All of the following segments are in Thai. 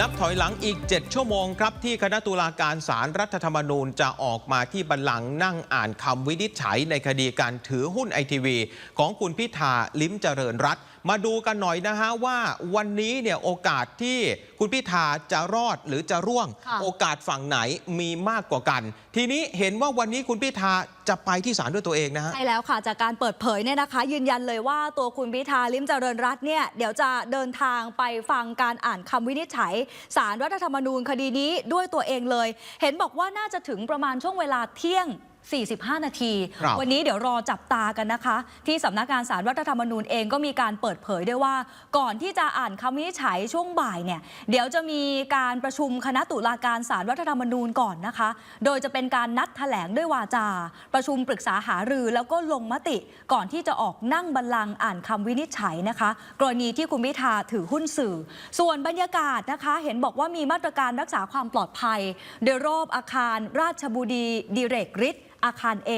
นับถอยหลังอีก 7 ชั่วโมงครับ ที่คณะตุลาการศาลรรัฐธรรมนูญจะออกมาที่บัลลังก์นั่งอ่านคำวินิจฉัยในคดีการถือหุ้นไอทีวีของคุณพิธาลิ้มเจริญรัตน์ มาดูกันหน่อยนะฮะว่าวันนี้เนี่ยโอกาสที่คุณพิธาจะรอดหรือจะร่วงค่ะโอกาสฝั่งไหนมีมากกว่ากัน ทีนี้เห็นว่าวันนี้คุณพิธาจะไปที่ศาลด้วยตัวเองนะฮะใช่แล้วค่ะจากการเปิดเผยเนี่ยนะคะ ยืนยันเลยว่าตัวคุณพิธาลิมเจริญรัตน์เนี่ยเดี๋ยวจะเดินทางไปฟังการอ่านคำวินิจฉัยสารรัฐธรรมนูญคดีนี้ด้วยตัวเองเลย เห็นบอกว่าน่าจะถึงประมาณช่วงเวลาเที่ยง 45 นาที ครับวันนี้เดี๋ยวรอจับตากันนะคะ ที่สำนักงานสารรัฐธรรมนูญเองก็มีการเปิดเผยด้วยว่า ก่อนที่จะอ่านคำวินิจฉัยช่วงบ่ายเนี่ยเดี๋ยวจะมีการประชุมคณะตุลาการสารรัฐธรรมนูญก่อนนะคะ โดยจะเป็นการนัดแถลงด้วยวาจา ประชุมปรึกษาหารือ แล้วก็ลงมติ ก่อนที่จะออกนั่งบัลลังก์อ่านคำวินิจฉัยนะคะ กรณีที่คุณพิธาถือหุ้นสื่อ ส่วนบรรยากาศนะคะ เห็นบอกว่ามีมาตรการรักษาความปลอดภัย โดยรอบอาคารราชบุรีดิเรกฤทธิ์ อาคาร A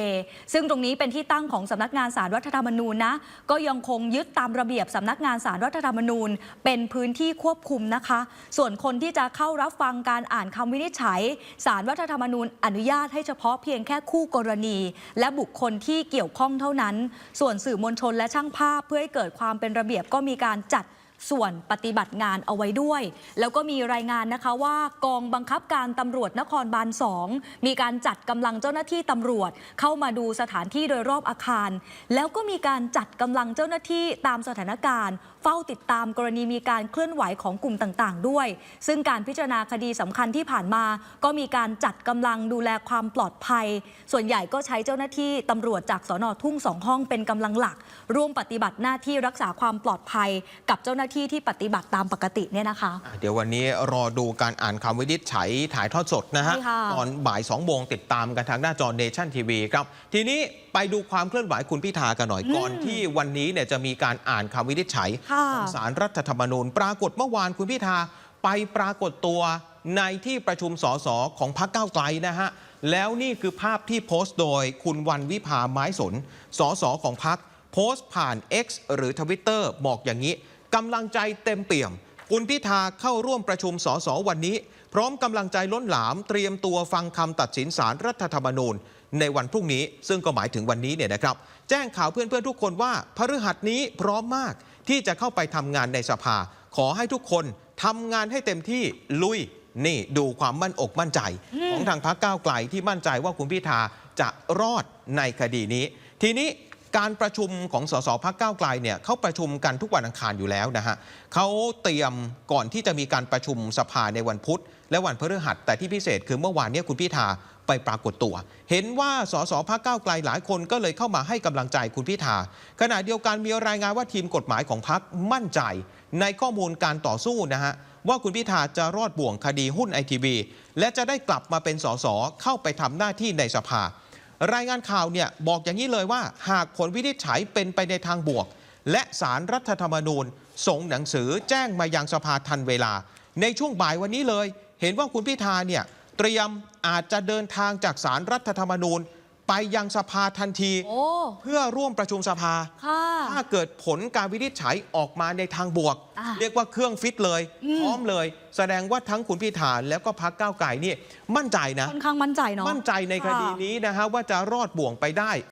ซึ่งตรงนี้เป็นที่ตั้งของสำนักงานสารรัฐธรรมนูญนะ ก็ยังคงยึดตามระเบียบสำนักงานสารรัฐธรรมนูญ เป็นพื้นที่ควบคุมนะคะ ส่วนคนที่จะเข้ารับฟังการอ่านคำวินิจฉัยสารรัฐธรรมนูญอนุญาตให้เฉพาะเพียงแค่คู่กรณี และบุคคลที่เกี่ยวข้องเท่านั้น ส่วนสื่อมวลชนและช่างภาพเพื่อให้เกิดความเป็นระเบียบก็มีการจัด ส่วนปฏิบัติงานเอาไว้ด้วย แล้วก็มีรายงานนะคะว่ากองบังคับการตำรวจนครบาล2มีการจัดกำลังเจ้าหน้าที่ตำรวจ เข้ามาดูสถานที่โดยรอบอาคาร แล้วก็มีการจัดกำลังเจ้าหน้าที่ตามสถานการณ์ เฝ้าติดตามกรณีมีการเคลื่อนไหวของกลุ่มต่างๆ ด้วย ซึ่งการพิจารณาคดีสำคัญที่ผ่านมา ก็มีการจัดกำลังดูแลความปลอดภัย ส่วนใหญ่ก็ใช้เจ้าหน้าที่ตำรวจจากสอนอทุ่งสองห้องเป็นกำลังหลัก ร่วมปฏิบัติหน้าที่รักษาความปลอดภัยกับเจ้าหน้าที่ที่ปฏิบัติตามปกติเนี่ยนะคะอะเดี๋ยววันนี้รอดูการอ่านคำวินิจฉัยถ่ายทอดสดนะฮะใช่ค่ะตอนบ่าย2โมงติดตามกันทางหน้าจอเนชั่นทีวีครับ ทีนี้ไปดูความเคลื่อนไหวคุณพิธากันหน่อยก่อนที่วันนี้เนี่ยจะมีการอ่านคำวินิจฉัยค่ะของสารรัฐธรรมนูญ ปรากฏเมื่อวานคุณพิธาไปปรากฏตัวในที่ประชุมสสของพรรคก้าวไกลนะฮะ แล้วนี่คือภาพที่โพสต์โดยคุณวันวิภาไม้สนสสของพรรคโพสต์ผ่าน X หรือทวิตเตอร์บอกอย่างนี้ กำลังใจเต็มเปี่ยม คุณพิธาเข้าร่วมประชุมสสวันนี้ พร้อมกำลังใจล้นหลามเตรียมตัวฟังคำตัดสินสารรัฐธรรมนูญ ในวันพรุ่งนี้ ซึ่งก็หมายถึงวันนี้เนี่ยนะครับ แจ้งข่าวเพื่อนๆทุกคนว่าพฤหัสนี้พร้อมมากที่จะเข้าไปทำงานในสภา ขอให้ทุกคนทำงานให้เต็มที่ลุยนี่ดูความมั่นอกมั่นใจ ของทางพรรคก้าวไกลที่มั่นใจว่าคุณพิธาจะรอดในคดีนี้ ทีนี้ การประชุมของสสพักก้าวไกลเนี่ยเขาประชุมกันทุกวันอังคารอยู่แล้วนะฮะเขาเตรียมก่อนที่จะมีการประชุมสภาในวันพุธ และวันพฤหัส แต่ที่พิเศษคือเมื่อวานเนี้คุณพิธาไปปรากฏตัว เห็นว่าสสพักก้าวไกลหลายคนก็เลยเข้ามาให้กำลังใจคุณพิธาขณะเดียวกันมีรายงานว่าทีมกฎหมายของพักมั่นใจ ในข้อมูลการต่อสู้นะฮะว่าคุณพิธาจะรอดบ่วงคดีหุ้นไอทีวีและจะได้กลับมาเป็นสสเข้าไปทำหน้าที่ในสภา รายงานข่าวเนี่ยบอกอย่างนี้เลยว่า หากผลวินิจฉัยเป็นไปในทางบวก และสารรัฐธรรมนูญ ส่งหนังสือแจ้งมายังสภาทันเวลา ในช่วงบ่ายวันนี้เลย เห็นว่าคุณพิธาเนี่ยเตรียมอาจจะเดินทางจากสารรัฐธรรมนูญ ไปยังสภาทันที โอ้ เพื่อร่วมประชุมสภา ค่ะ ถ้าเกิดผลการวินิจฉัยออกมาในทางบวก อะเรียกว่าเครื่องฟิตเลย อืม พร้อมเลย แสดงว่าทั้งคุณพิธาแล้วก็พักก้าวไกลนี่มั่นใจนะ ค่อนข้างมั่นใจเนาะ มั่นใจในคดีค่ะนี้นะฮะว่าจะรอดบ่วงไปได้